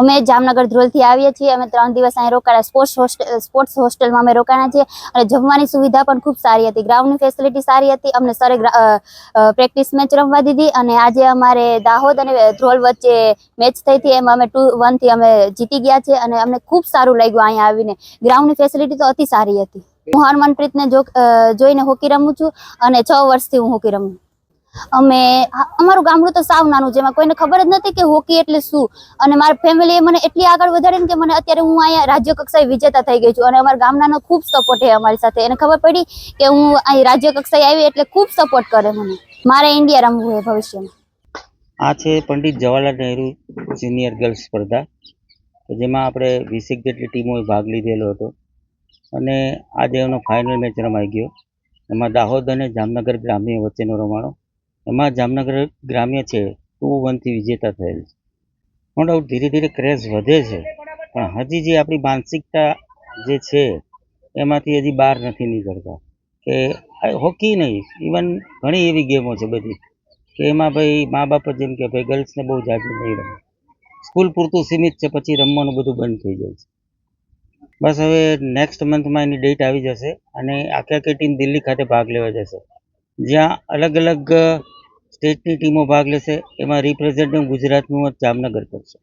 અમે જામનગર ધ્રોલથી આવીએ છીએ. અમે ત્રણ દિવસ અહીં રોકાણા સ્પોર્ટ્સ હોસ્ટેલ સ્પોર્ટ્સ હોસ્ટેલમાં અમે રોકાણા છીએ. અને જમવાની સુવિધા પણ ખૂબ સારી હતી. ગ્રાઉન્ડની ફેસિલિટી સારી હતી. અમને સરે પ્રેક્ટિસ મેચ રમવા દીધી અને આજે અમારે દાહોદ અને ધ્રોલ વચ્ચે મેચ થઈ હતી. એમાં અમે ટુ વનથી અમે જીતી ગયા છે અને અમને ખૂબ સારું લાગ્યું અહીંયા આવીને. ગ્રાઉન્ડની ફેસિલિટી તો અતિ સારી હતી. હું હરમનપ્રીતને જોઈને હોકી રમું છું અને છ વર્ષથી હું હોકી રમું અમે, અમારું ગામડું તો સાવ નાનું છે, એમાં કોઈને ખબર જ નથી કે હોકી એટલે શું. અને મારી ફેમિલીએ મને એટલી આગળ વધારી કે મને અત્યારે હું અહીંયા રાજ્ય કક્ષાએ વિજેતા થઈ ગઈ છું. અને અમારા ગામનાનો ખૂબ સપોર્ટ છે અમારી સાથે. એને ખબર પડી કે હું અહીં રાજ્ય કક્ષાએ આવી એટલે ખૂબ સપોર્ટ કરે મને. મારે ઇન્ડિયા રમવું છે ભવિષ્યમાં. આ છે પંડિત જવાહરલાલ નહેરુ જુનિયર ગર્લ્સ સ્પર્ધા. જેમાં આપણે વીસેક જેટલી ટીમોએ ભાગ લીધેલો હતો. અને આજે એનો ફાઇનલ મેચ રમાઈ ગયો. એમાં દાહોદ અને જામનગર ગ્રામ્ય વચ્ચેનો રમાણો. એમાં જામનગર ગ્રામ્ય છે, ટુ વનથી વિજેતા થયેલ છે. નો ડાઉટ ધીરે ધીરે ક્રેઝ વધે છે, પણ હજી જે આપણી માનસિકતા જે છે, એમાંથી હજી બહાર નથી નીકળતા. કે હોકી નહીં ઇવન ઘણી એવી ગેમો છે બધી, કે એમાં ભાઈ મા બાપ જેમ કે ભાઈ ગર્લ્સને બહુ જાજુ નહીં રમે. સ્કૂલ પૂરતું સીમિત છે, પછી રમવાનું બધું બંધ થઈ જાય છે. બસ હવે નેક્સ્ટ મંથમાં એની ડેટ આવી જશે, અને આખી આખી ટીમ દિલ્હી ખાતે ભાગ લેવા જશે. જ્યાં અલગ અલગ સ્ટેટની ટીમો ભાગ લેશે. એમાં રિપ્રેઝેન્ટેટિવ ગુજરાતનું જામનગર કરશે.